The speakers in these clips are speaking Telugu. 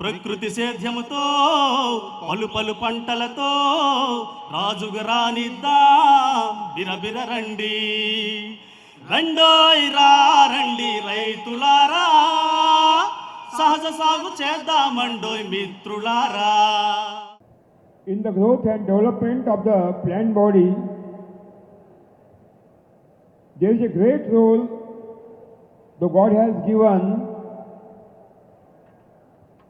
ప్రకృతి సేద్యముతో పలు పలు పంటలతో రాజుగా రానిద్దా బిరబిర రండి రండోయ్ రా రండి రైతులారా సహజ సాగు చేద్దామండోయ్ మిత్రులారా in the growth and development of the plant body, there is a great role the God has given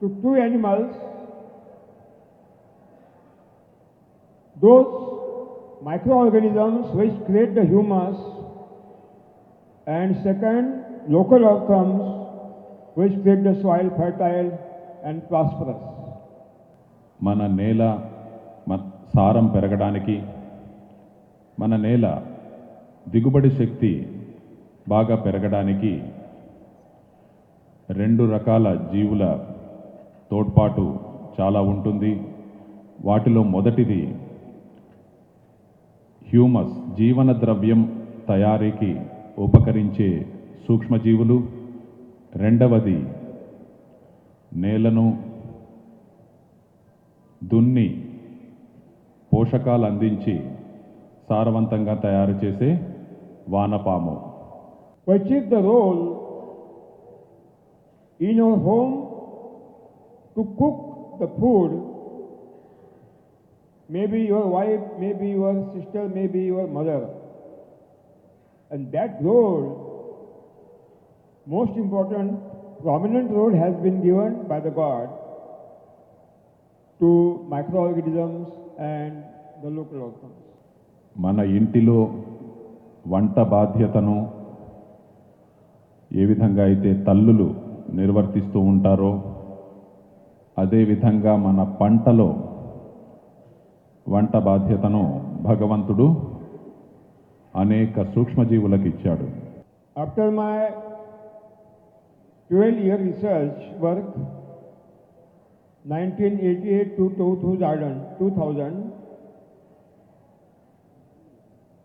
to two animals. Those microorganisms which create the humus, and second, local earthworms which create the soil fertile and prosperous. మన నేల మన సారం పెరగడానికి మన నేల దిగుబడి శక్తి బాగా పెరగడానికి రెండు రకాల జీవుల తోడ్పాటు చాలా ఉంటుంది. వాటిలో మొదటిది హ్యూమస్ జీవన ద్రవ్యం తయారీకి ఉపకరించే సూక్ష్మజీవులు. రెండవది నేలను దున్ని పోషకాలు అందించి సారవంతంగా తయారు చేసే వానపాము. Which is the role in your home? To cook the food. Maybe your wife, maybe your sister, maybe your mother. And that role, most important, prominent role has been given by the God to microorganisms and the local organisms. మన ఇంటిలో వంట బాధ్యతను ఏ విధంగా అయితే తల్లులు నిర్వర్తిస్తూ ఉంటారో అదే విధంగా మన పంటలో వంట బాధ్యతను భగవంతుడు అనేక సూక్ష్మజీవులకు ఇచ్చాడు. After my twelve year research work nineteen eighty eight to two two thousand two thousand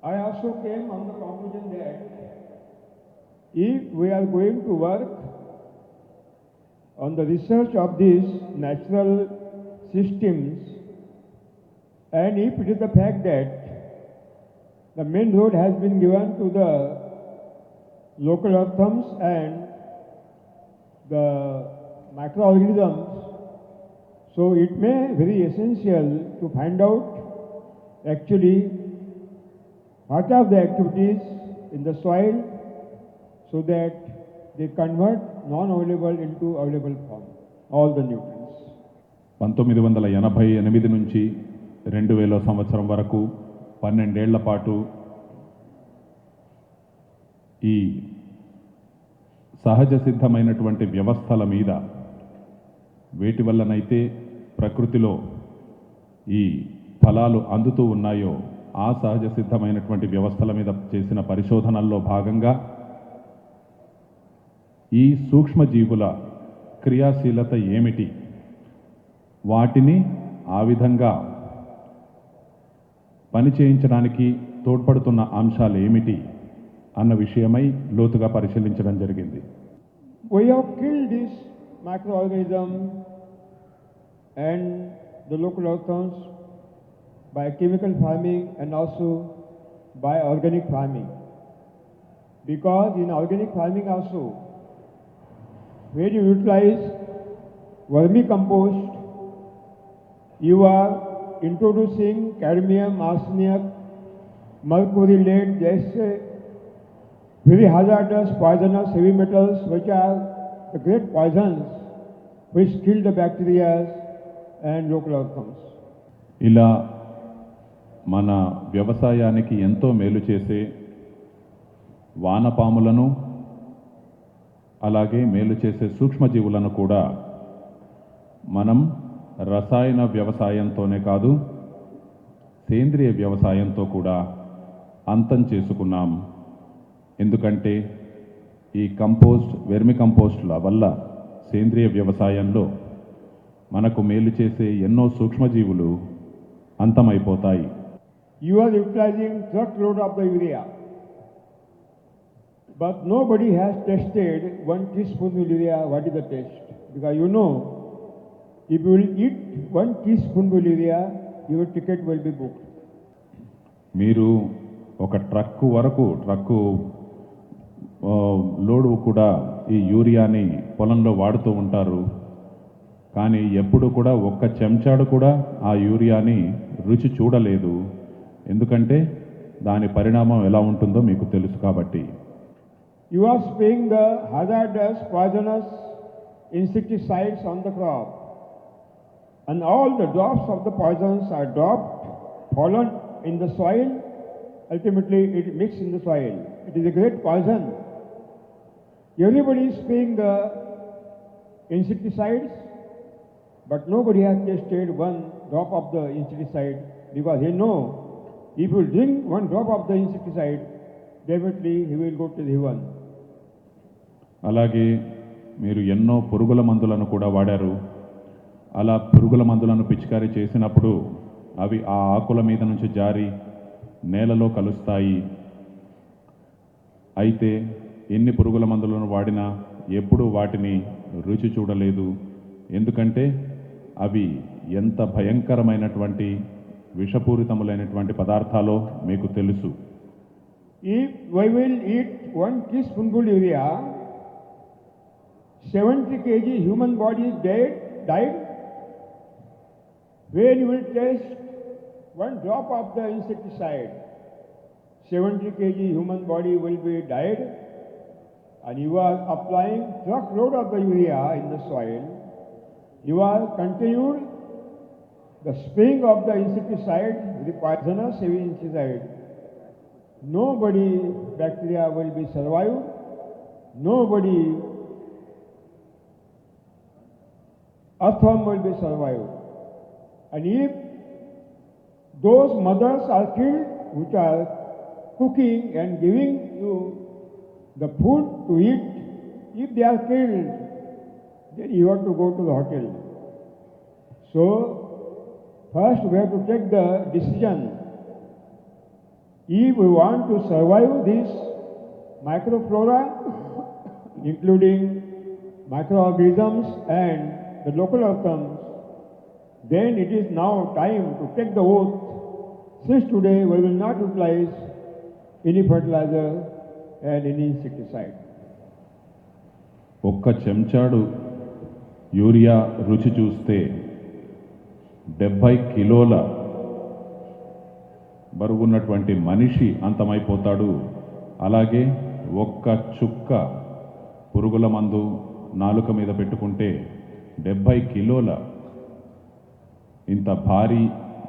I also came on the conclusion that ఈ we are going to work on the research of these natural systems, and if it is the fact that the main road has been given to the local earthworms and the microorganisms. So it may very essential to find out actually what are the activities in the soil so that they convert non-available into available form, all the nutrients. పంతొమ్మిది వందల ఎనభై ఎనిమిది నుంచి రెండు వేల సంవత్సరం వరకు పన్నెండేళ్ళ పాటు ఈ సహజ సిద్ధమైనటువంటి వ్యవస్థల మీద వేటి వల్లనైతే ప్రకృతిలో ఈ ఫలాలు అందుతూ ఉన్నాయో ఆ సహజ సిద్ధమైనటువంటి వ్యవస్థల మీద చేసిన పరిశోధనల్లో భాగంగా ఈ సూక్ష్మజీవుల క్రియాశీలత ఏమిటి వాటిని ఆ విధంగా పని చేయించడానికి తోడ్పడుతున్న అంశాలు ఏమిటి అన్న విషయమై లోతుగా పరిశీలించడం జరిగింది We have killed this microorganism and the local earthworms by chemical farming and also by organic farming. Because in organic farming also, where you utilize vermicompost, you are introducing cadmium, arsenic, mercury, lead, जैसे very hazardous, poisonous heavy metals, which are the great poisons which kill the bacteria and local outcomes. ఇలా మన వ్యవసాయానికి ఎంతో మేలు చేసే వానపాములను అలాగే మేలు చేసే సూక్ష్మజీవులను కూడా మనం రసాయన వ్యవసాయంతోనే కాదు సేంద్రియ వ్యవసాయంతో కూడా అంతం చేసుకున్నాం. ఎందుకంటే ఈ కంపోస్ట్ వెర్మి కంపోస్టుల వల్ల సేంద్రియ వ్యవసాయంలో మనకు మేలు చేసే ఎన్నో సూక్ష్మజీవులు అంతమైపోతాయి. You utilizing utilizing truckload of the urea But nobody has tested one teaspoon urea, what is the taste? Because you know, if you will eat one teaspoon urea, your ticket will be booked. మీరు ఒక ట్రక్కు వరకు ట్రక్కు ఆ, లోడు కూడా ఈ యూరియాని పొలంలో వాడుతూ ఉంటారు కానీ ఎప్పుడు కూడా ఒక్క చెంచాడు కూడా ఆ యూరియాని రుచి చూడలేదు ఎందుకంటే దాని పరిణామం ఎలా ఉంటుందో మీకు తెలుసు కాబట్టి You are spraying the hazardous, poisonous insecticides on the crop. And all the drops of the poisons are dropped, fallen in the soil. Ultimately, it mixes in the soil. It is a great poison. Everybody is spraying the insecticides, but nobody has tasted one drop of the insecticide because he know if you drink one drop of the insecticide, definitely he will go to the heaven. అలాగే మీరు ఎన్నో పురుగుల మందులను కూడా వాడారు. అలా పురుగుల మందులను పిచికారీ చేసినప్పుడు అవి ఆ ఆకుల మీద నుంచి జారి నేలలో కలుస్తాయి. అయితే ఎన్ని పురుగుల మందులను వాడినా ఎప్పుడూ వాటిని రుచి చూడలేదు. ఎందుకంటే అవి ఎంత భయంకరమైనటువంటి విషపూరితములైనటువంటి పదార్థాలో మీకు తెలుసు. ఈ we will eat one tea spoonful urea 70 kg human body is dead, died. When you will taste one drop of the insecticide, 70 kg human body will be died, and you are applying truckload of the urea in the soil. You are continued the spraying of the insecticide, the poisonous heavy insecticide. Nobody bacteria will be survived. Nobody earthworm will be survived. And if those mothers are killed which are cooking and giving you the food to eat, if they are killed, then you have to go to the hotel. So, first we have to take the decision if we want to survive this microflora, including microorganisms and the local outcomes, then it is now time to take the oath. Since today we will not utilize any fertilizer and any insecticide. ఒక్క చెంచాడు యూరియా రుచి చూస్తే డెబ్భై కిలోల బరువున్నటువంటి మనిషి అంతమైపోతాడు అలాగే ఒక్క చుక్క పురుగుల మందు నాలుక మీద పెట్టుకుంటే డెబ్భై కిలోల ఇంత భారీ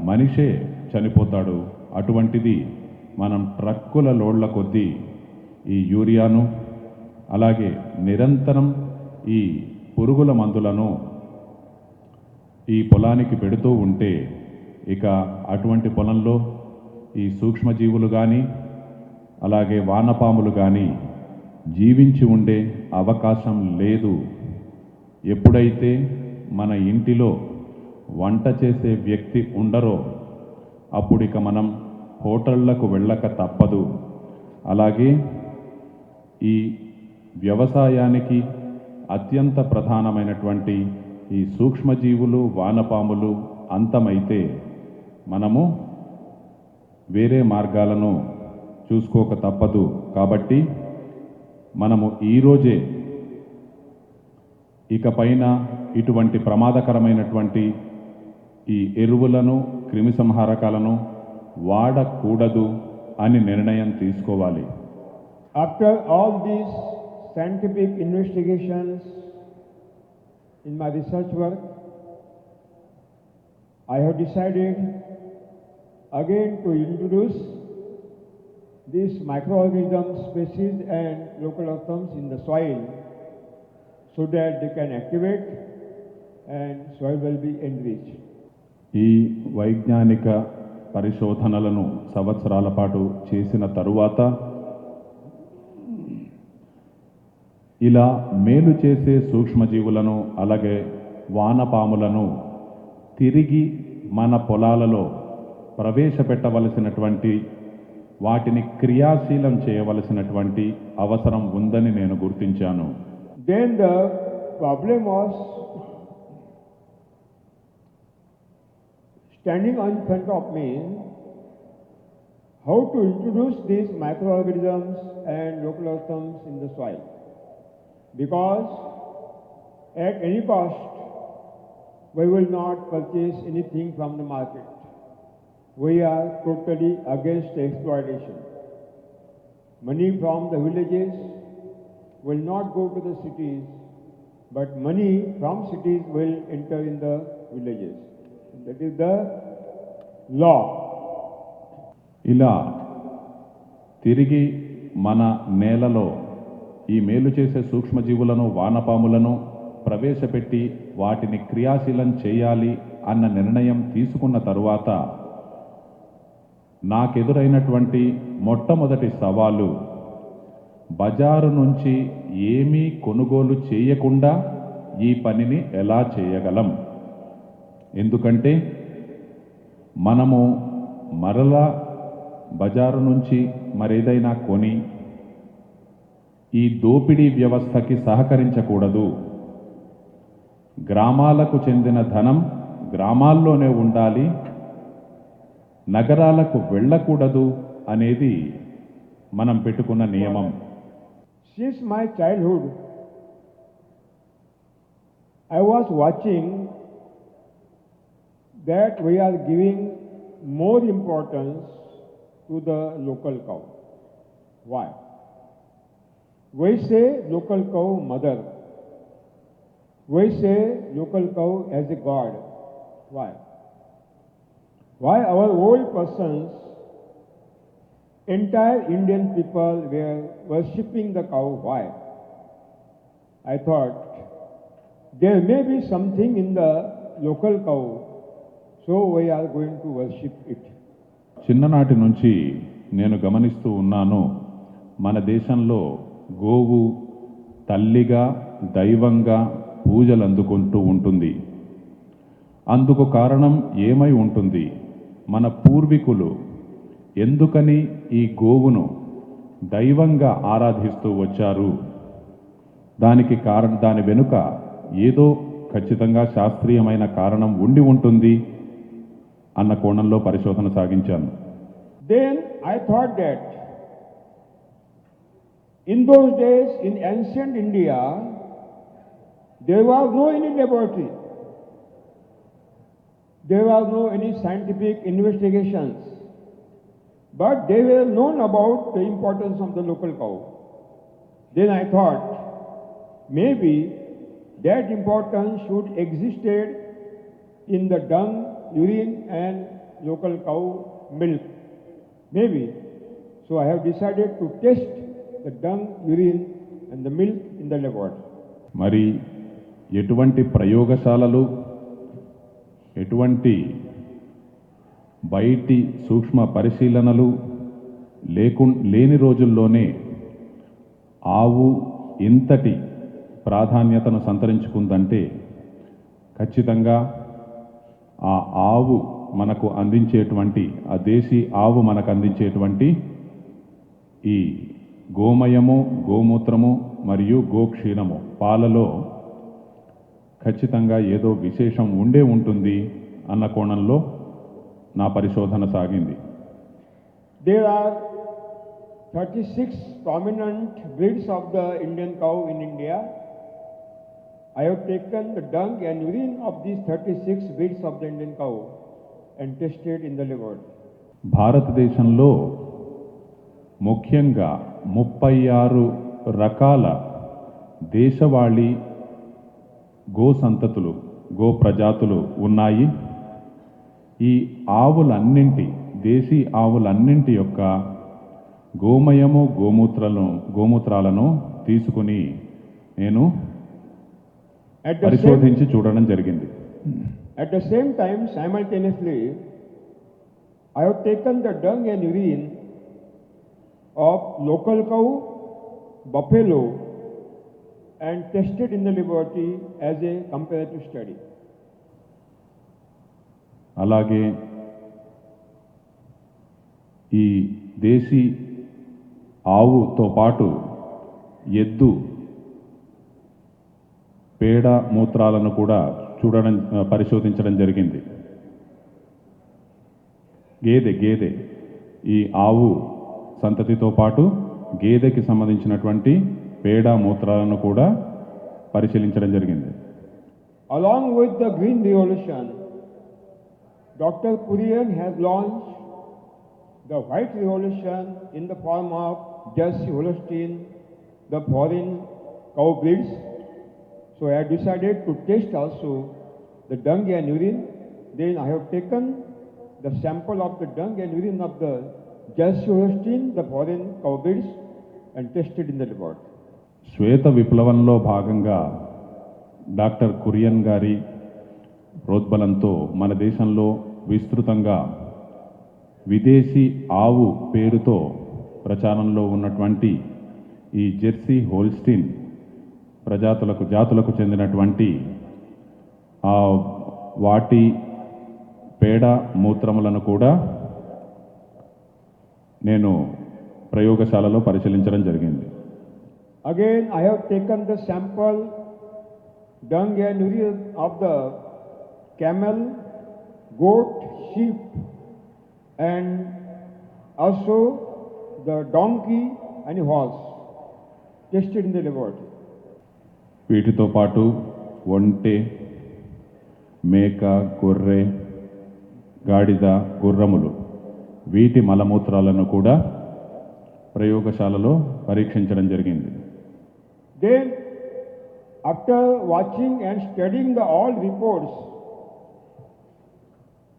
మనిషే చనిపోతాడు. అటువంటిది మనం ట్రక్కుల లోడ్ల కొద్దీ ఈ యూరియాను అలాగే నిరంతరం ఈ పురుగుల మందులను ఈ పొలానికి పెడుతూ ఉంటే ఇక అటువంటి పొలంలో ఈ సూక్ష్మజీవులు కానీ అలాగే వానపాములు కానీ జీవించి ఉండే అవకాశం లేదు. ఎప్పుడైతే మన ఇంటిలో వంట చేసే వ్యక్తి ఉండరో అప్పుడు ఇక మనం హోటళ్ళకు వెళ్ళక తప్పదు. అలాగే ఈ వ్యవసాయానికి అత్యంత ప్రధానమైనటువంటి ఈ సూక్ష్మజీవులు వానపాములు అంతమైతే మనము వేరే మార్గాలను చూసుకోక తప్పదు. కాబట్టి మనము ఈరోజే ఇకపైన ఇటువంటి ప్రమాదకరమైనటువంటి ఈ ఎరువులను క్రిమి సంహారకాలను వాడకూడదు అని నిర్ణయం తీసుకోవాలి. After all these scientific investigations in my research work I have decided again to introduce these micro organism species and local earthworms in the soil so that they can activate and soil will be enriched. ఈ వైజ్ఞానిక పరిశోధనలను సంవత్సరాల పాటు చేసిన తరువాత ఇలా మేలు చేసే సూక్ష్మజీవులను అలాగే వానపాములను తిరిగి మన పొలాలలో ప్రవేశపెట్టవలసినటువంటి వాటిని క్రియాశీలం చేయవలసినటువంటి అవసరం ఉందని నేను గుర్తించాను Then the problem was standing on front of me how to introduce these microorganisms and organisms in the soil. Because at any cost, we will not purchase anything from the market. We are totally against exploitation. Money from the villages will not go to the cities, but money from cities will enter in the villages. That is the law. ఇలా తిరిగి మన నేలలో ఈ మేలు చేసే సూక్ష్మజీవులను వానపాములను ప్రవేశపెట్టి వాటిని క్రియాశీలం చేయాలి అన్న నిర్ణయం తీసుకున్న తరువాత నాకెదురైనటువంటి మొట్టమొదటి సవాలు బజారు నుంచి ఏమీ కొనుగోలు చేయకుండా ఈ పనిని ఎలా చేయగలం? ఎందుకంటే మనము మరలా బజారు నుంచి మరేదైనా కొని ఈ దోపిడీ వ్యవస్థకి సహకరించకూడదు. గ్రామాలకు చెందిన ధనం గ్రామాల్లోనే ఉండాలి నగరాలకు వెళ్ళకూడదు అనేది మనం పెట్టుకున్న నియమం. Since my childhood, I was watching that we are giving more importance to the local cow. Why? We say local cow mother. We say local cow as a god. Why? Why our old persons entire Indian people were worshipping the cow. Why? I thought there may be something in the local cow, so we are going to worship it. చిన్ననాటి నుంచి నేను గమనిస్తూ ఉన్నాను మన దేశంలో గోవు తల్లిగా దైవంగా పూజలు అందుకుంటూ ఉంటుంది అందుకు కారణం ఏమై ఉంటుంది మన పూర్వీకులు ఎందుకని ఈ గోవును దైవంగా ఆరాధిస్తూ వచ్చారు? దానికి కారణం దాని వెనుక ఏదో ఖచ్చితంగా శాస్త్రీయమైన కారణం ఉండి ఉంటుంది అన్న కోణంలో పరిశోధన సాగించాను. Then I thought that in those days in ancient India there was no any laboratory there was no any scientific investigations But they were known about the importance of the local cow. Then I thought maybe that importance should existed in the dung, urine and local cow milk. Maybe. So I have decided to test the dung, urine and the milk in the laboratory. మరి ఎటువంటి ప్రయోగశాలలు ఎటువంటి బయటి సూక్ష్మ పరిశీలనలు లేకు లేని రోజుల్లోనే ఆవు ఇంతటి ప్రాధాన్యతను సంతరించుకుందంటే ఖచ్చితంగా ఆ ఆవు మనకు అందించేటువంటి ఆ దేశీ ఆవు మనకు అందించేటువంటి ఈ గోమయము గోమూత్రము మరియు గోక్షీణము పాలలో ఖచ్చితంగా ఏదో విశేషం ఉండే ఉంటుంది అన్న కోణంలో నా పరిశోధన సాగింది. There are thirty six prominent breeds of the Indian cow in India I have taken the dung and within of these thirty six breeds of the Indian cow and tested in the liver భారతదేశంలో ముఖ్యంగా ముప్పై ఆరు రకాల దేశవాళీ గో సంతతులు గో ప్రజాతులు ఉన్నాయి. ఈ ఆవులన్నింటి దేశీ ఆవులన్నింటి యొక్క గోమయము గోమూత్రలను గోమూత్రాలను తీసుకుని నేను పరిశోధించి చూడడం జరిగింది. At the same time simultaneously I have taken the dung and urine of local cow buffalo and tested in the liberty as a comparative study అలాగే ఈ దేశీ ఆవుతో పాటు ఎద్దు పేడ మూత్రాలను కూడా చూడడం పరిశోధించడం జరిగింది. గేదె గేదె ఈ ఆవు సంతతితో పాటు గేదెకి సంబంధించినటువంటి పేడ మూత్రాలను కూడా పరిశీలించడం జరిగింది. Along with the green revolution Dr. Kurian has launched the White Revolution in the form of Jersey Holstein, the foreign cow breeds. So I have decided to test also the dung and urine. Then I have taken the sample of the dung and urine of the Jersey Holstein, the foreign cow breeds, and tested in the laboratory. శ్వేత విప్లవంలో భాగంగా డాక్టర్ కురియన్ గారి ప్రోద్బలంతో మన దేశంలో విస్తృతంగా విదేశీ ఆవు పేరుతో ప్రచారంలో ఉన్నటువంటి ఈ జెర్సీ హోల్స్టీన్ ప్రజాతులకు జాతులకు చెందినటువంటి ఆ వాటి పేడ మూత్రములను కూడా నేను ప్రయోగశాలలో పరిశీలించడం జరిగింది. Again I have taken the sample dung and of the camel, goat, sheep, and also the donkey and horse tested in the laboratory. వీటితో పాటు ఒంటె మేక గొర్రె గాడిద గుర్రములు వీటి మలమూత్రాలను కూడా ప్రయోగశాలలో పరీక్షించడం జరిగింది then after watching and studying the all reports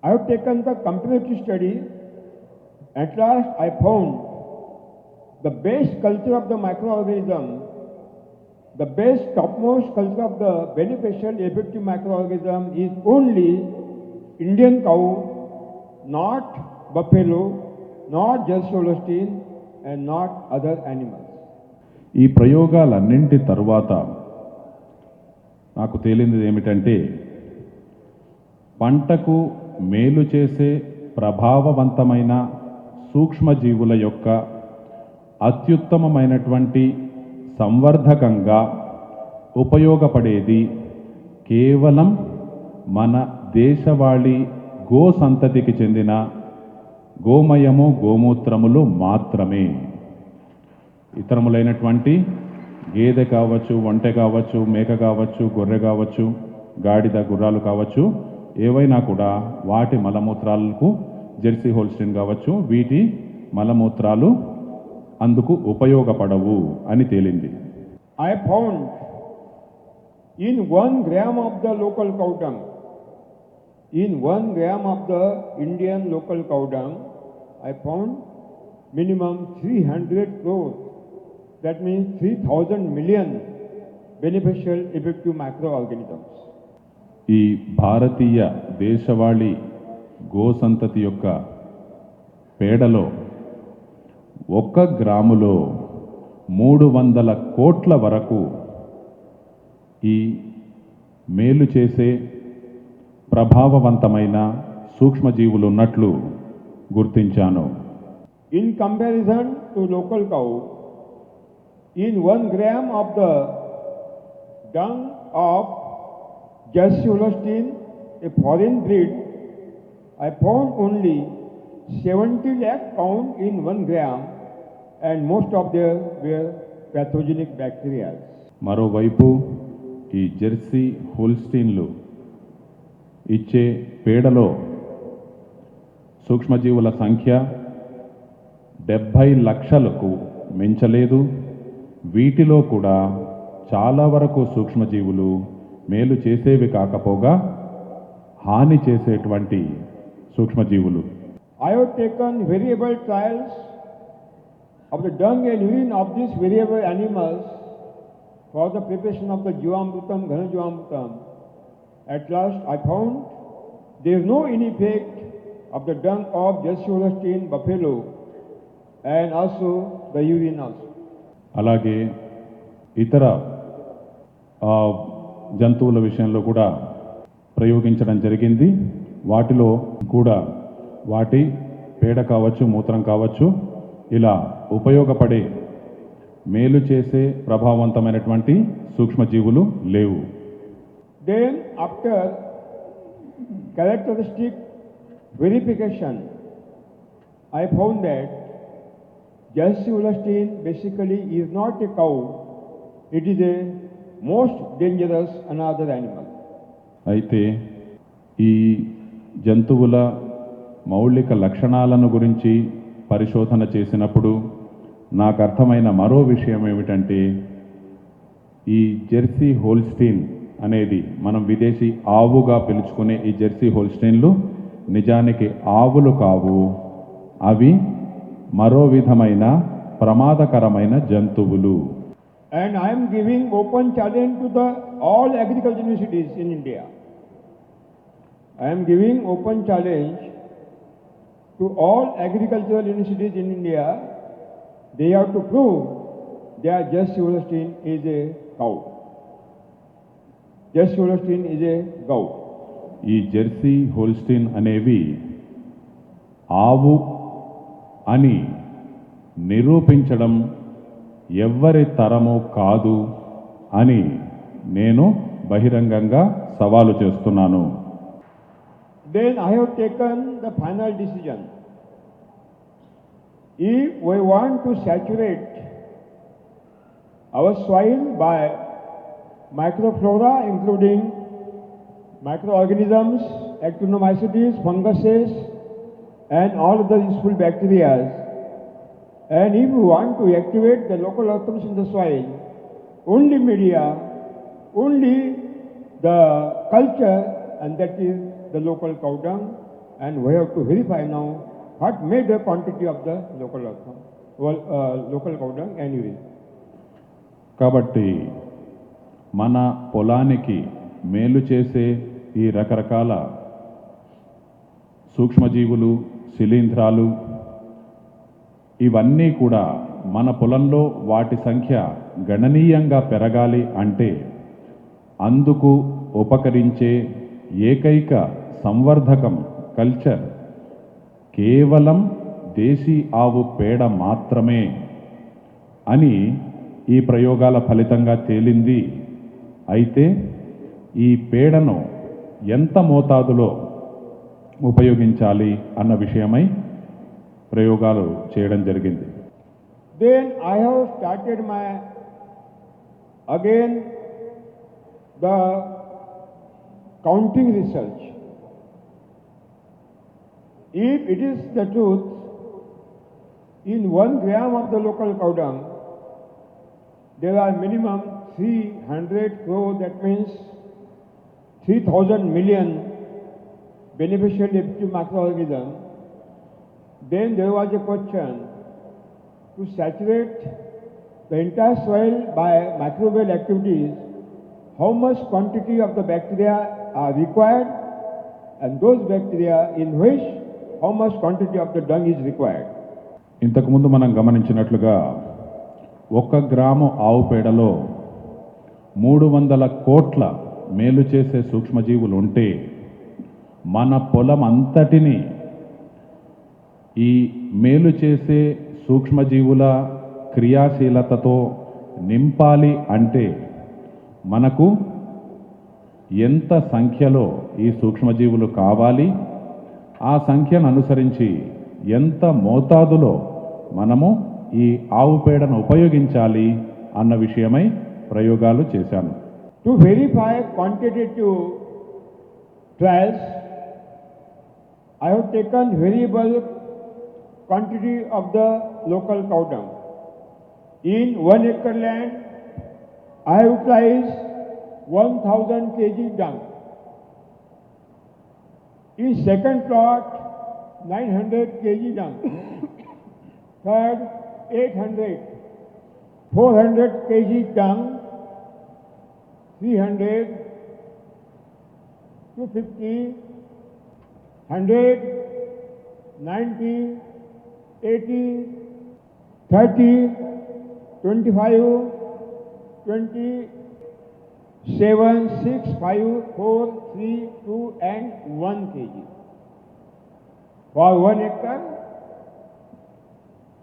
I have taken the comparative study. At last, I found the best culture of the microorganism, the best topmost culture of the beneficial effective microorganism is only Indian cow, not buffalo, not Jersey Holstein, and not other animals. ఈ ప్రయోగాలన్నింటి తరువాత నాకు తేలింది ఏమిటంటే పంటకు మేలు చేసే ప్రభావవంతమైన సూక్ష్మజీవుల యొక్క అత్యుత్తమమైనటువంటి సంవర్ధకంగా ఉపయోగపడేది కేవలం మన దేశవాళీ గో సంతతికి చెందిన గోమయము గోమూత్రములు మాత్రమే. ఇతరములైనటువంటి గేదె కావచ్చు ఒంటె కావచ్చు మేక కావచ్చు గొర్రె కావచ్చు గాడిద గుర్రాలు కావచ్చు ఏవైనా కూడా వాటి మలమూత్రాలకు జెర్సీ హోల్స్టైన్ కావచ్చు వీటి మలమూత్రాలు అందుకు ఉపయోగపడవు అని తేలింది. I found in one gram of the local cow dung in one gram of the Indian local cow dung I found minimum three hundred crore that means three thousand million beneficial effective micro organisms ఈ భారతీయ దేశవాళీ గోసంతతి యొక్క పేడలో ఒక్క గ్రాములో మూడు వందల కోట్ల వరకు ఈ మేలు చేసే ప్రభావవంతమైన సూక్ష్మజీవులు ఉన్నట్లు గుర్తించాను. In comparison to local cow in one gram of the dung of Jersey Holstein, a foreign breed, I found only 70 lakh count in one gram, and most of them were pathogenic bacteria. మరోవైపు ఈ జెర్సీ హోల్స్టీన్లు ఇచ్చే పేడలో సూక్ష్మజీవుల సంఖ్య డెబ్భై లక్షలకు మించలేదు వీటిలో కూడా చాలా వరకు సూక్ష్మజీవులు మేలు చేసేవి కాకపోగా హాని చేసేటువంటి సూక్ష్మజీవులు. I've done variable trials of the dung and urine of this variable animals for the preparation of the jeevamrutham ghana jeevamrutham at last I found there no any of the dung of Justin buffalo and also the urine also అలాగే ఇతర జంతువుల విషయంలో కూడా ప్రయోగించడం జరిగింది. వాటిలో కూడా వాటి పేడ కావచ్చు మూత్రం కావచ్చు ఇలా ఉపయోగపడే మేలు చేసే ప్రభావవంతమైనటువంటి సూక్ష్మజీవులు లేవు. Then after characteristic verification I found that Jersey Holstein basically is not a cow it is a most dangerous another animal అయితే ఈ జంతువుల మౌలిక లక్షణాలను గురించి పరిశోధన చేసినప్పుడు నాకు అర్థమైన మరో విషయం ఏమిటంటే ఈ జెర్సీ హోల్స్టీన్ అనేది మనం విదేశీ ఆవుగా పిలుచుకునే ఈ జెర్సీ హోల్స్టీన్లు నిజానికి ఆవులు కావు. అవి మరో విధమైన ప్రమాదకరమైన జంతువులు. And I am giving open challenge to the all agriculture universities in India. I am giving open challenge to all agricultural universities in India. They have to prove that Jersey Holstein is a cow. Jersey Holstein is a cow. ఈ జెర్సీ హోల్స్టీన్ అనేవి ఆవు అని నిరూపించడం ఎవ్వరి తరము కాదు అని నేను బహిరంగంగా సవాలు చేస్తున్నాను. Then I have taken the final decision ఈ we want to saturate our soil by microflora including micro organisms actinomycetes funguses and all the useful bacterias and if you want to activate the local organisms in the soil, only media, only the culture, and that is the local cow dung, and we have to verify now what made the quantity of the local organism, well, uh, local cow dung and కాబట్టి మన పొలానికి మేలు చేసే ఈ రకరకాల సూక్ష్మజీవులు శిలీంధ్రాలు ఇవన్నీ కూడా మన పొలంలో వాటి సంఖ్య గణనీయంగా పెరగాలి అంటే అందుకు ఉపకరించే ఏకైక సంవర్ధకం కల్చర్. కేవలం దేశీ ఆవు పేడ మాత్రమే అని ఈ ప్రయోగాల ఫలితంగా తేలింది. అయితే ఈ పేడను ఎంత మోతాదులో ఉపయోగించాలి అన్న విషయమై ప్రయోగాలు చేయడం జరిగింది. Then I have started my again the counting research if it is the truth in one gram of the local cow dung there are minimum three hundred crore that means three thousand million beneficial deputy మాట్లాడగలిగిన Then there was a question to saturate the entire soil by microbial activities, how much quantity of the bacteria are required, and those bacteria in which how much quantity of the dung is required. ఇంతకుముందు మనం గమనించినట్లుగా ఒక్క గ్రాము ఆవు పేడలో మూడు వందల కోట్ల మేలు చేసే సూక్ష్మజీవులు ఉంటే మన పొలం అంతటిని ఈ మేలు చేసే సూక్ష్మజీవుల క్రియాశీలతతో నింపాలి అంటే మనకు ఎంత సంఖ్యలో ఈ సూక్ష్మజీవులు కావాలి? ఆ సంఖ్యను అనుసరించి ఎంత మోతాదులో మనము ఈ ఆవు పేడను ఉపయోగించాలి అన్న విషయమై ప్రయోగాలు చేశాను. To verify quantitative trials I have taken variable quantity of the local cow dung. In one acre land, I have utilized 1000 kg dung. In second plot, 900 kg dung. Third, 800. 400 kg dung. 300, 250, 100, 90, eighty thirty twenty five twenty seven six five four three two and one K G for one hectare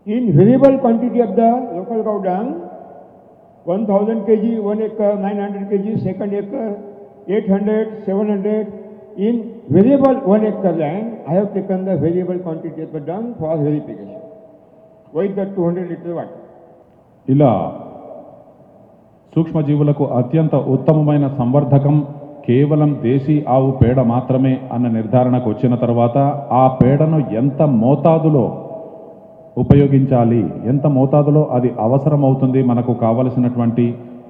in variable quantity of the local cow dung one thousand K G one acre nine hundred K G second acre eight hundred seven hundred In variable 1 acre land, I have taken the variable quantity of the dung for verification. With the 200 liter water. ఇలా సూక్ష్మజీవులకు అత్యంత ఉత్తమమైన సంవర్ధకం కేవలం దేశీ ఆవు పేడ మాత్రమే అన్న నిర్ధారణకు వచ్చిన తర్వాత ఆ పేడను ఎంత మోతాదులో ఉపయోగించాలి ఎంత మోతాదులో అది అవసరమవుతుంది మనకు కావలసినటువంటి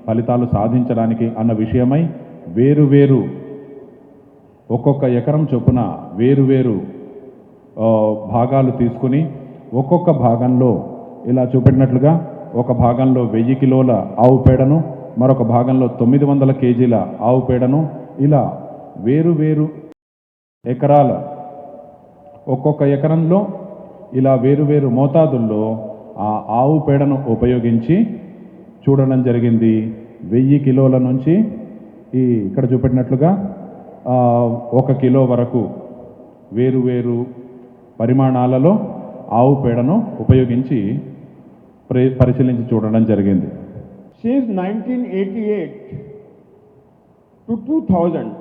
ఫలితాలు సాధించడానికి అన్న విషయమై వేరు వేరు ఒక్కొక్క ఎకరం చొప్పున వేరు వేరు భాగాలు తీసుకుని ఒక్కొక్క భాగంలో ఇలా చూపెట్టినట్లుగా ఒక భాగంలో వెయ్యి కిలోల ఆవు పేడను మరొక భాగంలో తొమ్మిది వందల కేజీల ఆవు పేడను ఇలా వేరు వేరు ఎకరాల ఒక్కొక్క ఎకరంలో ఇలా వేరు వేరు మోతాదుల్లో ఆ ఆవు పేడను ఉపయోగించి చూడడం జరిగింది. వెయ్యి కిలోల నుంచి ఈ ఇక్కడ చూపెట్టినట్లుగా ఒక కిలో వరకు వేరు వేరు పరిమాణాలలో ఆవు పేడను ఉపయోగించి పరిశీలించి చూడడం జరిగింది. Since nineteen eighty eight to two thousand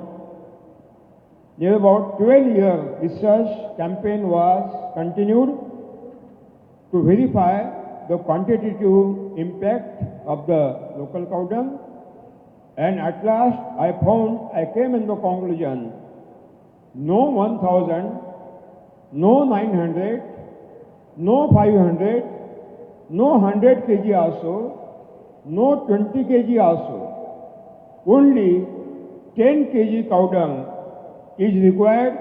there about twelve year research campaign was continued to verify the quantitative impact of the local cow dung and at last I found, I came in the conclusion, no 1000, no 900, no 500, no 100 kg also, no 20 kg also. Only 10 kg cow dung is required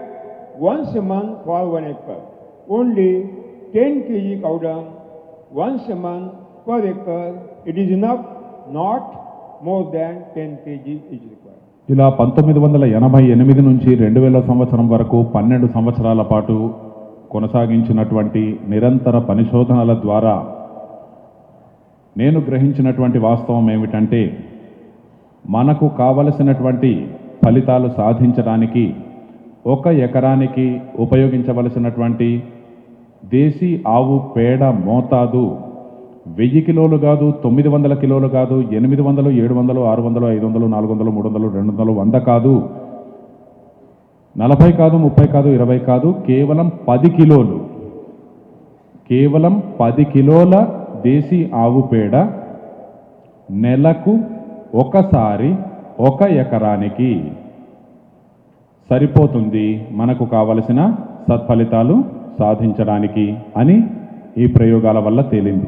once a month for one acre. Only 10 kg cow dung once a month per acre. It is enough, not more than ten KG ఇలా పంతొమ్మిది వందల ఎనభై ఎనిమిది నుంచి రెండు వేల సంవత్సరం వరకు పన్నెండు సంవత్సరాల పాటు కొనసాగించినటువంటి నిరంతర పరిశోధనల ద్వారా నేను గ్రహించినటువంటి వాస్తవం ఏమిటంటే మనకు కావలసినటువంటి ఫలితాలు సాధించడానికి ఒక ఎకరానికి ఉపయోగించవలసినటువంటి దేశీ ఆవు పేడ మోతాదు వెయ్యి కిలోలు కాదు తొమ్మిది వందల కిలోలు కాదు ఎనిమిది వందలు ఏడు వందలు ఆరు వందలు ఐదు వందలు నాలుగు వందలు మూడు వందలు రెండు వందలు వంద కాదు. నలభై కాదు ముప్పై కాదు ఇరవై కాదు కేవలం పది కిలోలు. కేవలం పది కిలోల దేశీ ఆవు పేడ నెలకు ఒకసారి ఒక ఎకరానికి సరిపోతుంది. మనకు కావలసిన సత్ఫలితాలు సాధించడానికి అని ఈ ప్రయోగాల వల్ల తేలింది.